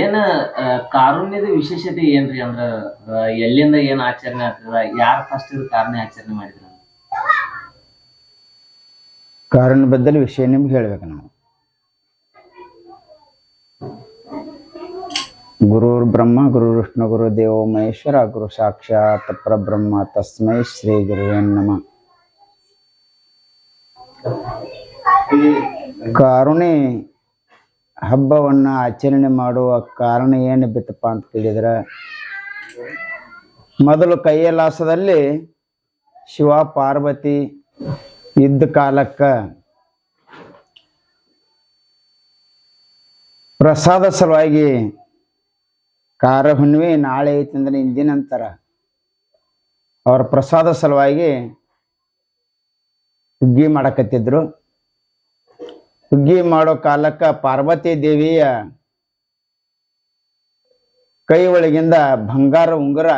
ಏನ ಕಾರುಣ್ಯದ ವಿಶೇಷತೆ ಏನ್ರಿ ಅಂದ್ರ ಎಲ್ಲಿಂದ ಏನ್ ಆಚರಣೆ ಆಗ್ತದ ಯಾರ ಫಸ್ಟ್ ಇದು ಕಾರಣ ಆಚರಣೆ ಮಾಡಿದ್ರ? ಕಾರಣ ಬದ್ದಲ್ಲಿ ವಿಷಯ ನಿಮ್ಗೆ ಹೇಳ್ಬೇಕು ನಾವು. ಗುರುರ್ ಬ್ರಹ್ಮ ಗುರು ವಿಷ್ಣು ಗುರು ದೇವೋ ಮಹೇಶ್ವರ ಗುರು ಸಾಕ್ಷಾತ್ ಪರಬ್ರಹ್ಮ ತಸ್ಮೈ ಶ್ರೀ ಗುರುವೇ ನಮ. ಕಾರುಣಿ ಹಬ್ಬವನ್ನ ಆಚರಣೆ ಮಾಡುವ ಕಾರಣ ಏನು ಬಿತ್ತಪ್ಪ ಅಂತ ಕೇಳಿದ್ರೆ, ಮೊದಲು ಕೈಯಲಾಸದಲ್ಲಿ ಶಿವ ಪಾರ್ವತಿ ಇದ್ದ ಕಾಲಕ್ಕೆ ಪ್ರಸಾದ ಸಲುವಾಗಿ ಕಾರ ಹುಣ್ಣಿಮೆ ನಾಳೆ ಐತಂದ್ರೆ ಇಂದಿನ ಅಂತಾರ ಅವ್ರ ಪ್ರಸಾದ ಸಲುವಾಗಿ ಹುಗ್ಗಿ ಮಾಡಕತ್ತಿದ್ರು. ಹುಗ್ಗಿ ಮಾಡೋ ಕಾಲಕ್ಕ ಪಾರ್ವತಿ ದೇವಿಯ ಕೈ ಒಳಗಿಂದ ಬಂಗಾರ ಉಂಗುರ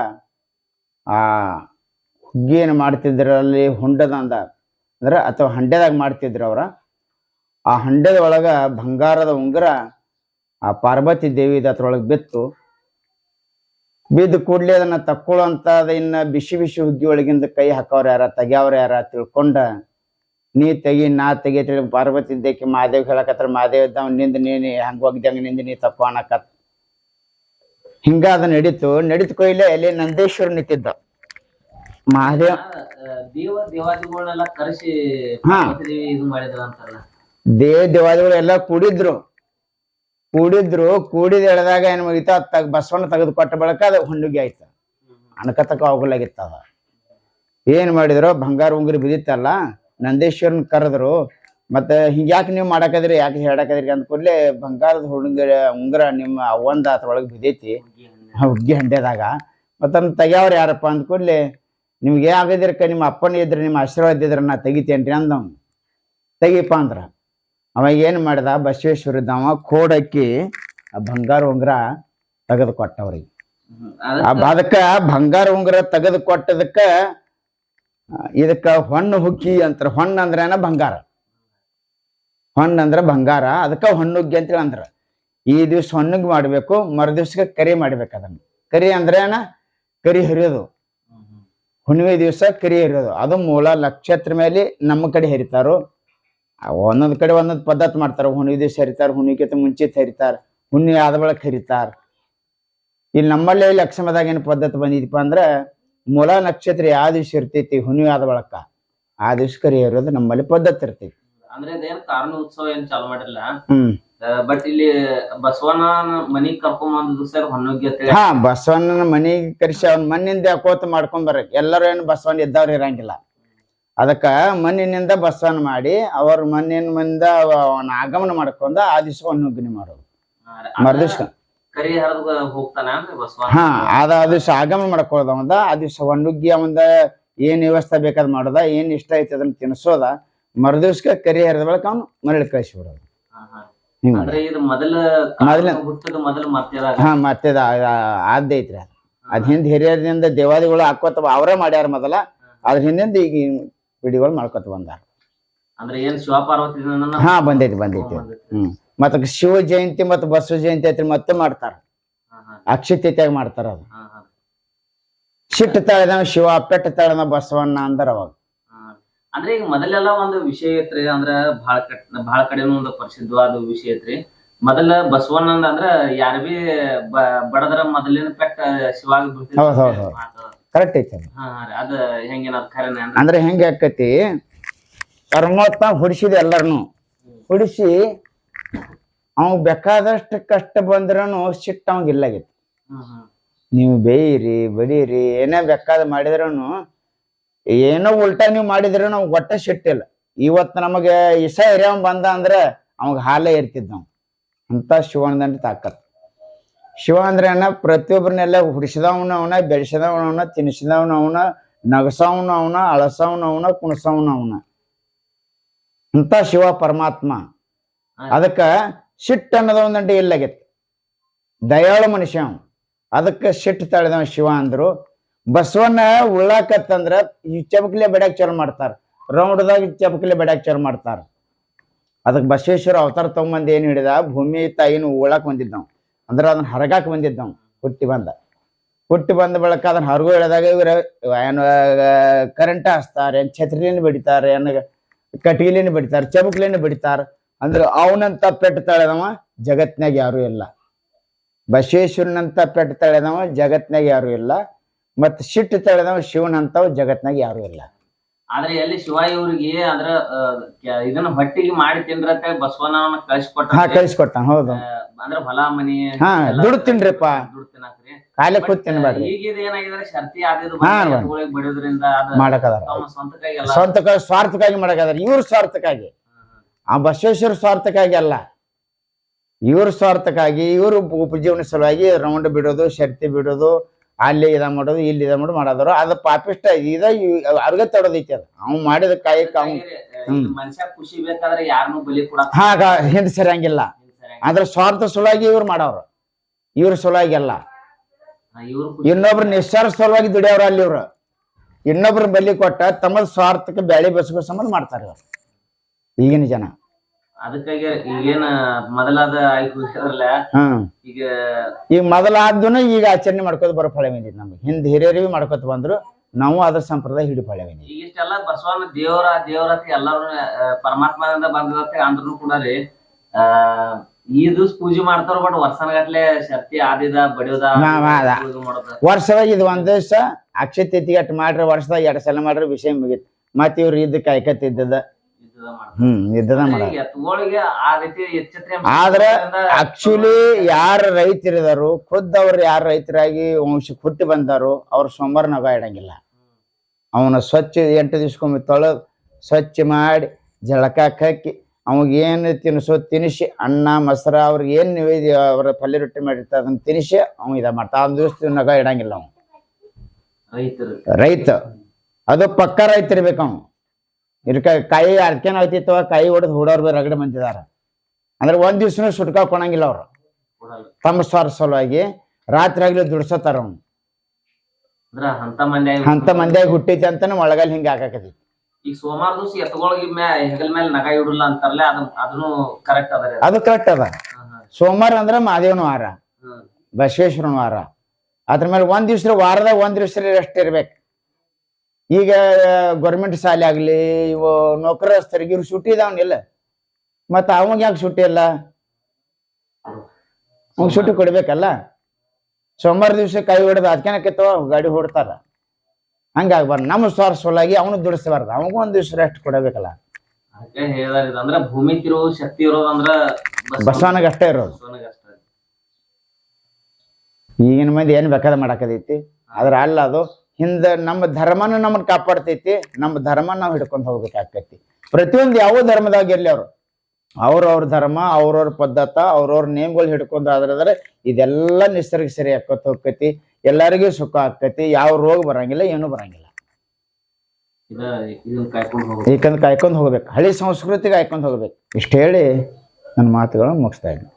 ಆ ಹುಗ್ಗಿಯನ್ನು ಮಾಡ್ತಿದ್ರಲ್ಲಿ ಹೊಂಡದಂದ ಅಂದ್ರೆ ಅಥವಾ ಹಂಡೆದಾಗ ಮಾಡ್ತಿದ್ರು ಅವ್ರ. ಆ ಹಂಡೆದ ಒಳಗ ಬಂಗಾರದ ಉಂಗುರ ಆ ಪಾರ್ವತಿ ದೇವಿ ಅದ್ರೊಳಗೆ ಬಿತ್ತು. ಬಿದ್ದ ಕೂಡ್ಲಿ ಅದನ್ನ ತಕ್ಕೊಳ್ಳುವಂತದ ಇನ್ನ ಬಿಸಿ ಬಿಸಿ ಹುಗ್ಗಿ ಒಳಗಿಂದ ಕೈ ಹಾಕೋರು ಯಾರ, ತೆಗ್ಯಾವ್ರ ಯಾರ ತಿಳ್ಕೊಂಡ ನೀ ತೆಗಿ ನಾ ತೆಗಿ ತಿಳಿ ಪಾರ್ವತಿ ದೇಕಿ ಮಾದೇವ್ ಹೇಳಕತ್ರ ಮಾದೇವ್ ಇದ್ದಾವ ನಿಂದ ನೀ ಹಂಗ ಹೋಗಿದ್ದಂಗ ನಿಂದ ನೀ ತಪ್ಪ ಅನ್ನಕತ್ ಹಿಂಗ ಅದ ನಡೀತು. ನಡೀತು ಕೊಯ್ಲೆ ಅಲ್ಲಿ ನಂದೇಶ್ವರ ನಿಂತಿದ್ದ. ಮಹಾದೇವ್ ದೇವ ದೇವಾದಿಗಳನ್ನೆಲ್ಲ ಕರೆಸಿ ಹಾ. ಇದು ಮಾಡಿದ್ರ ಅಂತಲ್ಲ ದೇವ ದೇವಾದಿಗಳು ಎಲ್ಲ ಕೂಡಿದ್ರು. ಕೂಡಿದ್ರು ಕೂಡಿದ ಎಳೆದಾಗ ಏನ್ ಮುಗಿತ? ತಗ್ ಬಸವಣ್ಣ ತೆಗೆದು ಕೊಟ್ಟ ಬಳಕ ಅದು ಹುಣ್ಣುಗಿ ಆಯ್ತ. ಅಣಕತಕ್ಕ ಹೋಗಲಾಗಿತ್ತ ಅದ ಏನ್ ಮಾಡಿದ್ರು? ಬಂಗಾರ ಉಂಗುರಿ ಬಿದ್ದಿತ್ತಲ್ಲ? ನಂದೇಶ್ವರನ್ ಕರೆದ್ರು ಮತ್ತೆ ಹಿಂಗ್ಯಾಕೆ ನೀವು ಮಾಡಾಕದ್ರಿ ಯಾಕೆ ಹೇಳಾಕದ್ರಿ ಅಂದ ಕೂಡಲೇ ಬಂಗಾರದ ಹುಡುಗ ಉಂಗುರ ನಿಮ್ಮ ಅವ್ವಂದ ಅದ್ರೊಳಗೆ ಬಿದ್ದೈತಿ ಹುಗ್ಗಿ. ಹಂಡೆದಾಗ ಮತ್ತೆ ಅದನ್ನ ತೆಗ್ಯಾವ್ರ ಯಾರಪ್ಪ ಅಂದ ಕೂಡಲೇ ನಿಮ್ಗೆ ಆಗದಿರ್ಕ ನಿಮ್ಮ ಅಪ್ಪನ ಇದ್ರೆ ನಿಮ್ಮ ಆಶೀರ್ವಾದ ಇದ್ರೆ ನಾ ತೆಗಿತೇನ್ರಿ ಅಂದವ್ ತೆಗಿಪ್ಪ ಅಂದ್ರ ಅವ ಏನು ಮಾಡ್ದ ಬಸವೇಶ್ವರ ಇದ್ದವ ಕೋಡಕ್ಕಿ ಆ ಬಂಗಾರ ಉಂಗುರ ತೆಗೆದು ಕೊಟ್ಟವ್ರಿಗೆ ಆ ಅದಕ್ಕ ಬಂಗಾರ ಉಂಗುರ ತೆಗೆದು ಕೊಟ್ಟದಕ್ಕ ಇದಕ್ಕ ಹೊಣ್ಣು ಹುಕ್ಕಿ ಅಂತಾರ ಹೊಣ್ಣು ಅಂದ್ರೇನ ಬಂಗಾರ. ಹೊಣ್ಣು ಅಂದ್ರೆ ಬಂಗಾರ, ಅದಕ್ಕ ಹೊಣ್ಣುಗ್ಗಿ ಅಂತೇಳಿ ಅಂದ್ರ. ಈ ದಿವ್ಸ ಹೊಣ್ಣುಗ್ಗಿ ಮಾಡಬೇಕು, ಮರು ದಿವ್ಸಕ್ಕೆ ಕರಿ ಮಾಡ್ಬೇಕು ಅದನ್ನ. ಕರಿ ಅಂದ್ರೇನ? ಕರಿ ಹರಿಯೋದು. ಹುಣ್ಣಿಮೆ ದಿವಸ ಕರಿ ಹರಿಯೋದು. ಅದು ಮೂಲ ನಕ್ಷತ್ರ ಮೇಲೆ ನಮ್ಮ ಕಡೆ ಹರಿತಾರು. ಒಂದೊಂದ್ ಕಡೆ ಒಂದೊಂದು ಪದ್ಧತಿ ಮಾಡ್ತಾರ. ಹುಣ್ಣಿಮೆ ದಿವಸ ಹರಿತಾರ ಹುಣ್ಣಿಮೆಗಿಂತ ಮುಂಚಿತ ಹರಿತಾರ, ಹುಣ್ಣಿಮೆ ಆದ ಬಳಕ ಹರಿತಾರ. ಇಲ್ಲಿ ನಮ್ಮಲ್ಲೇ ಲಕ್ಷ್ಮದಾಗ ಏನು ಪದ್ಧತಿ ಬಂದಿದಪ್ಪ ಅಂದ್ರ ಮೂಲ ನಕ್ಷತ್ರ ಯಾವ ದಿವಸ ಇರ್ತೈತಿ ಹುಣ್ಣಿಮೆ ಆದ ಬಳಕ ಆ ದಿವಸ ಕರಿ ನಮ್ಮಲ್ಲಿ ಪದ್ಧತಿ ಇರ್ತೈತಿ. ಅಂದ್ರೆ ಇದೇನ್ ಕಾರಣ ಉತ್ಸವ ಏನ್ ಚಾಲು ಮಾಡಿಲ್ಲ ಹ್ಮ್. ಬಟ್ ಇಲ್ಲಿ ಬಸವಣ್ಣ ಮನಿಗ್ ಕರ್ಕೊಂಡ್ ಬಂದಿದ್ದು ಸರ್ ಹೊನ್ನೋಗ್ಯ ಅಂತ ಹಾ ಬಸವಣ್ಣನ ಮನಿ ಕರೆಸಿ ಅವ್ನ ಮಣ್ಣಿಂದ ಕೋತ ಮಾಡ್ಕೊಂಡ್ ಬರ್ರಿ. ಎಲ್ಲರೂ ಏನು ಬಸವಣ್ಣ ಇದ್ದವ್ರು ಇರಂಗಿಲ್ಲ. ಅದಕ್ಕ ಮಣ್ಣಿನಿಂದ ಬಸವಣ್ಣ ಮಾಡಿ ಅವ್ರ ಮಣ್ಣಿನ ಮಂದ ಅವನ ಆಗಮನ ಮಾಡ್ಕೊಂಡ ಆ ದಿವಸ ಹೊನ್ನೊಗ್ಗಿನಿ ಮಾಡೋದು. ಬಸವಣ್ಣ ಹಾ ಅದ ಆ ದಿವಸ ಆಗಮನ ಮಾಡ್ಕೊಳ್ಳೋದ ಒಂದ ಆ ದಿವಸ ಒಣ್ಣುಗ್ಗಿ ಒಂದ ಏನ್ ವ್ಯವಸ್ಥೆ ಬೇಕಾದ್ ಮಾಡೋದ ಏನ್ ಇಷ್ಟ ಐತಿ ಅದನ್ನ ತಿನ್ಸೋದ. ಮರುದಿವ್ಸಕ್ಕೆ ಕರಿ ಹರಿದ ಬಳಕ ಅವ್ನು ಮರಳಿ ಕಳಿಸಿ ಬಿಡೋದು. ಹಾ, ಮತ್ತೆ ಆದ್ದೈತ್ರಿ ಅದ್ ಅದ್. ಹಿಂದ್ ಹಿರಿಯರಿಂದ ದೇವಾದಿಗಳು ಹಾಕೋತ ಅವರೇ ಮಾಡ್ಯಾರ ಮೊದಲ. ಅದ್ರ ಹಿಂದಿಂದ ಈಗ ಬಿಡಿಗಳು ಮಾಡ್ಕೊತ ಬಂದಾರ. ಅಂದ್ರೆ ಏನ್ ಶಿವಪಾರ್ವತಿ ಹಾ ಬಂದೈತಿ ಬಂದೈತಿ. ಹ್ಮ್. ಮತ್ತ ಶಿವ ಜಯಂತಿ ಮತ್ತು ಬಸವ ಜಯಂತಿ ಐತ್ರಿ ಮತ್ತೆ ಮಾಡ್ತಾರ. ಅಕ್ಷತೀತಿಯಾಗಿ ಮಾಡ್ತಾರ ಅದು. ಹಾ, ಹಾ, ಸಿಟ್ಟು ತಾಳಿದ ಶಿವ ಪೆಟ್ಟ ತಾಳಿದ ಬಸವಣ್ಣ ಅಂದ್ರ ಅವಾಗ. ಅಂದ್ರೆ ಈಗ ಮೊದಲೆಲ್ಲ ಒಂದು ವಿಷಯ ಐತ್ರಿ ಅಂದ್ರ ಬಹಳ ಕಟ್ ಬಹಳ ಕಡೆನೂ ಒಂದು ಪ್ರಸಿದ್ಧವಾದ ವಿಷಯ ಐತ್ರಿ. ಮೊದಲ ಬಸವಣ್ಣ ಅಂದ್ರ ಯಾರ ಬಿ ಬಡದ್ರ ಮೊದಲಿನ ಪೆಟ್ಟ ಶಿವ ಬೀಳ್ತಿತ್ತು ಹೌದ್ ಹೌದ್ ಹೌದ್. ಮಾತು. ಕರೆಕ್ಟ್ ಐತಿ ಅದು. ಹೆಂಗೇನ ಖರೇನ? ಅಂದ್ರೆ ಹೆಂಗ ಆಕತಿ? ಪರಮಾತ್ಮ ಹುಡಿಸಿದ ಎಲ್ಲರನು. ಹೊಡಿಸಿ ಅವ್ ಬೇಕಾದಷ್ಟು ಕಷ್ಟ ಬಂದ್ರನು ಸಿಟ್ಟು ಅವಂಗ ಇಲ್ಲಾಗಿತ್ತು. ನೀವು ಬೇಯಿರಿ ಬಡೀರಿ ಏನೇ ಬೇಕಾದ ಮಾಡಿದ್ರನು ಏನೋ ಉಲ್ಟಾ ನೀವು ಮಾಡಿದ್ರು ನಾವು ಒಟ್ಟ ಸಿಟ್ಟಿಲ್ಲ ಇವತ್ತು ನಮಗೆ ಇಸ ಇರೋ ಬಂದ ಅಂದ್ರೆ ಅವಾಗ ಹಾಲೇ ಇರ್ತಿದ್ ನಾವು ಅಂತ ಶಿವನದಂಡ ತಾಕತ್. ಶಿವ ಅಂದ್ರೆ ಏನ ಪ್ರತಿಯೊಬ್ಬರನ್ನೆಲ್ಲ ಹುಡಿಸಿದವನ ಅವನ ಬೆಳೆಸಿದವನ ಅವನ ತಿನ್ಸಿದವನ ಅವನ ನಗಸವನ ಅವನ ಅಳಸವನ ಅವನ ಕುಣಸವನ ಅವನ. ಅಂತ ಶಿವ ಪರಮಾತ್ಮ. ಅದಕ್ಕ ಸಿಟ್ಟು ಅನ್ನೋದು ಒಂದಂಟೆ ಇಲ್ಲಾಗಿತ್ತು ದಯಾಳು ಮನುಷ್ಯ ಅದಕ್ಕೆ ಶಿಟ್ ತಳೆದವ ಶಿವ ಅಂದ್ರು. ಬಸವಣ್ಣ ಉಳ್ಳಾಕತ್ತಂದ್ರ ಈ ಚಮಕ್ಲೆ ಬೆಡ್ಯಾಕ್ ಚಾಲು ಮಾಡ್ತಾರ. ರೌಂಡ್ದಾಗ ಚಮಕ್ಲೆ ಬೆಡ್ಯಾಕ್ ಚಾಲು ಮಾಡ್ತಾರ. ಅದಕ್ಕೆ ಬಸವೇಶ್ವರ ಅವತಾರ ತಗೊಂಬಂದ್ ಏನು ಹಿಡಿದ? ಭೂಮಿ, ತಾಯಿನ ಉಳಾಕ್ ಬಂದಿದ್ದವ್. ಅಂದ್ರೆ ಅದನ್ನ ಹರಗಾಕ್ ಬಂದಿದ್ದವ್ ಹುಟ್ಟಿ ಬಂದ. ಹುಟ್ಟಿ ಬಂದ ಬಳಿಕ ಅದನ್ನ ಹರಗು ಹೇಳಿದಾಗ ಇವ್ರ, ಏನು ಕರೆಂಟ್ ಹಚ್ತಾರೆ ಏನು ಛತ್ರಿಲಿನ ಬಡಿತಾರೆ, ಏನ್ ಕಟ್ಟಿಗೆಲಿನ ಬಿಡಿತಾರೆ ಚಬುಕ್ಲೇನು ಬಡಿತಾರ. ಅಂದ್ರೆ ಅವನಂತ ಪೆಟ್ಟು ತಳೆದವ ಜಗತ್ನಾಗ ಯಾರು ಇಲ್ಲ. ಬಸವೇಶ್ವರನಂತ ಪೆಟ್ಟು ತಳೆದವ ಜಗತ್ನಾಗ ಯಾರು ಇಲ್ಲ. ಮತ್ ಸಿಟ್ಟು ತಳೆದವ ಶಿವನಂತವ್ ಜಗತ್ನಾಗ ಯಾರು ಇಲ್ಲ. ಆದ್ರೆ ಎಲ್ಲಿ ಶಿವ ಇವ್ರಿಗೆ ಅಂದ್ರ ಇದನ್ನ ಹೊಟ್ಟಿಗೆ ಮಾಡಿ ತಿಂದ್ರ ಬಸವಣ್ಣನ ಕಳಿಸ್ಕೊಟ್ಟ ಹಾ ಕಳಿಸ್ಕೊಟ್ಟ ಹೌದು. ಅಂದ್ರ ಹೊಲ ಮನಿ ಹಾ ದುಡ್ ದುಡ್ಡು ತಿನ್ರಿಪ್ಪ. ದುಡ್ಡು ತಿನ್ನಾಕ್ರಿ. ಕಾಲೇ ಕೂತ್ ತಿನ್ಬೇಡ್ರಿ ಈಗಿದ ಏನಾಗಿದ್ರೆ ಶರ್ತಿ ಆದಿದ್ದು ಬನ್ನಿ. ಬಡಿಯೋದ್ರಿಂದ ಅದ ಮಾಡಕದಾರ ತಮ್ಮ ಸ್ವಂತ ಕೈಗೆಲ್ಲ ಸ್ವಾರ್ಥಕ ಸ್ವಾರ್ಥಕ್ಕಾಗಿ ಮಾಡಕದಾರ ಇವ್ರ ಸ್ವಾರ್ಥಕ್ಕಾಗಿ. ಆ ಬಸವೇಶ್ವರ ಸ್ವಾರ್ಥಕ್ಕಾಗಿ ಅಲ್ಲ ಇವ್ರ ಸ್ವಾರ್ಥಕ್ಕಾಗಿ ಇವರು ಉಪಜೀವನ ಸಲುವಾಗಿ ರೌಂಡ್ ಬಿಡೋದು ಶರ್ತಿ ಬಿಡೋದು ಅಲ್ಲಿ ಇದ ಮಾಡೋದು ಇಲ್ಲಿ ಇದ ಮಾಡೋದು ಮಾಡೋದ್ರು ಅದು ಪಾಪಿಷ್ಟ ಇದ ಅರ್ಗ ತೊಡೋದೈತಿ ಅದು. ಅವ್ನು ಮಾಡಿದ ಕಾಯಕ್ಕೆ ಅವ್ನು ಹಾಗ ಹಿಂದ್ ಸರಿಯಂಗಿಲ್ಲ. ಅದ್ರ ಸ್ವಾರ್ಥ ಸಲುವಾಗಿ ಇವ್ರು ಮಾಡವ್ರು ಇವ್ರ ಸಲುವಾಗಿ ಅಲ್ಲ ಇನ್ನೊಬ್ರ ನಿಶ್ಚಾರ ಸಲುವಾಗಿ ದುಡಿಯವ್ರ ಅಲ್ಲಿ ಇವ್ರು. ಇನ್ನೊಬ್ರ ಬಲಿ ಕೊಟ್ಟ ತಮ್ಮ ಸ್ವಾರ್ಥಕ್ಕೆ ಬ್ಯಾಳಿ ಬಸ್ಕೋ ಸಂಬಂಧ ಮಾಡ್ತಾರೆ ಇವ್ರು. ಈಗಿನ ಜನ. ಅದಕ್ಕಾಗಿ ಈಗೇನ ಮೊದಲಾದ ಆಯ್ತು ಇರಲ್ಲ ಹ್ಮ್ ಈಗ ಈಗ ಮೊದಲಾದ್ದನು ಈಗ ಆಚರಣೆ ಮಾಡ್ಕೋತ ಬರೋ ಫಳ ಬಂದಿತ್ತು ನಮ್ಗೆ. ಹಿಂದ್ ಹಿರಿಯರಿಗೆ ಮಾಡ್ಕೋತ ಬಂದ್ರು ನಾವು ಅದ್ರ ಸಂಪ್ರದಾಯ ಹಿಡಿ ಫಳ ಬಂದಿದ್ವಿ ಈಗ ಇಷ್ಟೆಲ್ಲ ಬಸವನ ದೇವರ ದೇವರ ಎಲ್ಲರೂ ಪರಮಾತ್ಮದಿಂದ ಬಂದದತ್ತೆ ಅಂದ್ರೂ ಕೂಡ ರೀ ಆ ಈ ದಿವ್ಸ ಪೂಜೆ ಮಾಡ್ತಾರ ಬಟ್ ವರ್ಷನಗಟ್ಲೆ ಶಕ್ತಿ ಆದಿದ ಬಡಿಯೋದ ವರ್ಷದಾಗ ಇದು ಒಂದ್ ದಿವಸ ಅಕ್ಷಯ ತಿಥಿಗೆ ಅಟ್ ಮಾಡ್ರಿ ವರ್ಷದಾಗ ಎರಡ್ ಸಲ ಮಾಡ್ರಿ ವಿಷಯ ಮುಗೀತು. ಮತ್ತ ಇವ್ರು ಇದ್ದ ಕಾಯ್ಕತ್ತಿದ್ದದ. ಹ್ಮ್ ಮಾಡ ಆದ್ರೆ ಆಕ್ಚುಲಿ ಯಾರ ರೈತರಿದಾರು ಖುದ್ ಅವ್ರು ಯಾರ ರೈತರಾಗಿ ವಂಶಕ್ಕೆ ಹುಟ್ಟಿ ಬಂದಾರು ಅವ್ರ ಸೋಮವಾರ ನಗ ಇಡಂಗಿಲ್ಲ. ಅವನ ಸ್ವಚ್ಛ ಎಂಟು ದಿವ್ಸಕ್ಕೊಮ್ಮೆ ತೊಳೆದು ಸ್ವಚ್ಛ ಮಾಡಿ ಜಳಕ ಕಕ್ಕಿ ಅವಾಗ ಏನು ತಿನ್ಸೋ ತಿನಿಸಿ ಅನ್ನ ಮೊಸರ ಅವ್ರಿಗೆ ಏನು ನಿವೇದ್ಯ ಅವ್ರ ಪಲ್ಯ ರೊಟ್ಟಿ ಮಾಡಿರ್ತಾರೆ ಅದನ್ನ ತಿನಿಸಿ ಅವ್ ಇದ ಮಾಡ್ತಾ ಅವ್ನ ದಿವಸ ನಗ ಇಡಂಗಿಲ್ಲ ಅವನು ರೈತ. ಅದು ಪಕ್ಕ ರೈತ ಇರ್ಬೇಕು ಅವ ಇರ್ಕ ಕೈ ಅರ್ಕೆನ ಆಗ್ತಿತ್ತವ ಕೈ ಹೊಡೆದು ಹುಡೋರ್ ಬೇರೆ ರಗಡೆ ಬಂದಿದಾರ ಅಂದ್ರೆ ಒಂದ್ ದಿವ್ಸನೂ ಸುಟ್ಕಾ ಕೊಣಂಗಿಲ್ಲ ಅವ್ರು. ತಮ್ಮ ಸ್ವಾರ ಸಲುವಾಗಿ ರಾತ್ರಿ ಆಗ್ಲಿ ದುಡ್ಸತ್ತಾರ ಅವ್ನು. ಅಂತ ಮಂದ್ಯಾಗ ಹುಟ್ಟೈತಿ ಅಂತಾನೆ ಒಳಗಲ್ ಹಿಂಗ ಹಾಕಕತಿ. ಈಗ ಸೋಮವಾರ ದಿವಸ ಎತ್ತುಗಳಿಗೆ ಹೆಗಲ್ ಮೇಲೆ ನಗ ಇಡಲ್ಲ ಅಂತಾರಲ್ಲ ಅದನ್ನ ಕರೆಕ್ಟ್ ಅದ ಅದು. ಕರೆಕ್ಟ್ ಅದ. ಸೋಮವಾರ ಅಂದ್ರ ಮಾದೇವನ ವಾರ. ಬಸವೇಶ್ವರನ ವಾರ. ಅದ್ರ ಮೇಲೆ ಒಂದ್ ದಿವ್ಸ ವಾರದಾಗ ಒಂದ್ ದಿವ್ಸ ರೆಸ್ಟ್ ಇರ್ಬೇಕು? ಈಗ ಗೌರ್ಮೆಂಟ್ ಶಾಲೆ ಆಗ್ಲಿ ಇವು ನೌಕರಸ್ಥರಿಗೆ ಇವ್ರು ಸುಟ್ಟಿ ಇದಾವನಿಲ್ಲ ಮತ್ತ ಅವಾಗ ಯಾಕೆ ಸುಟ್ಟಿ ಇಲ್ಲ ಅವ್ನ್ ಸುಟ್ಟಿ ಕೊಡ್ಬೇಕಲ್ಲ? ಸೋಮವಾರ ದಿವಸ ಕೈ ಹೊಡೆದು ಅದಕ್ಕೇನಕ್ಕೆತ್ತವ ಗಾಡಿ ಹೊಡ್ತಾರ. ಹಂಗಾಗ್ಬಾರ್ದು ನಮ್ಮ ಸ್ವಾರ್ಥ ಸೋಲಾಗಿ ಅವನು ದುಡಿಸಬಾರ್ದು. ಅವಾಗೂ ಒಂದ್ ದಿವ್ಸ ರೆಸ್ಟ್ ಕೊಡಬೇಕಲ್ಲ? ಇದು ಭೂಮಿ ತಿರುವು ಶಕ್ತಿ ಇರೋದು ಅಂದ್ರ ಬಸವನಿಗೆ ಅಷ್ಟೇ. ಇರೋದು. ಬಸವನಿಗೆ ಅಷ್ಟೇ. ಈಗಿನ ಮಂದಿ ಏನ್ ಬೇಕಾದ ಮಾಡಕದೈತಿ ಆದ್ರ ಅಲ್ಲ ಅದು. ಹಿಂದ ನಮ್ಮ ಧರ್ಮನ ನಮ್ಮನ್ನ ಕಾಪಾಡ್ತೈತಿ ನಮ್ಮ ಧರ್ಮ ನಾವು ಹಿಡ್ಕೊಂಡು ಹೋಗ್ಬೇಕಾಕೈತಿ ಪ್ರತಿಯೊಂದು ಯಾವ ಧರ್ಮದಾಗ ಇರ್ಲಿ ಅವರು. ಅವ್ರವ್ರ ಧರ್ಮ ಅವ್ರವ್ರ ಪದ್ಧತ ಅವ್ರವ್ರ ನೇಮ್ಗಳು ಹಿಡ್ಕೊಂಡ್ ಆದ್ರೆ ಇದೆಲ್ಲ ನಿಸರ್ಗ ಸರಿ ಆಕೋತ ಹೋಗ್ತೈತಿ ಎಲ್ಲರಿಗೂ ಸುಖ ಆಕೈತಿ ಯಾವ ರೋಗ ಬರಂಗಿಲ್ಲ ಏನು ಬರಂಗಿಲ್ಲ. ಇದನ್ನ ಯಾಕಂದ್ರೆ ಕಾಯ್ಕೊಂಡ್ ಹೋಗ್ಬೇಕು. ಹಳಿ ಸಂಸ್ಕೃತಿಗೆ ಕಾಯ್ಕೊಂಡು ಹೋಗ್ಬೇಕು. ಇಷ್ಟು ಹೇಳಿ ನನ್ನ ಮಾತುಗಳನ್ನು ಮುಗಿಸ್ತಾ ಇದ್ದೀನಿ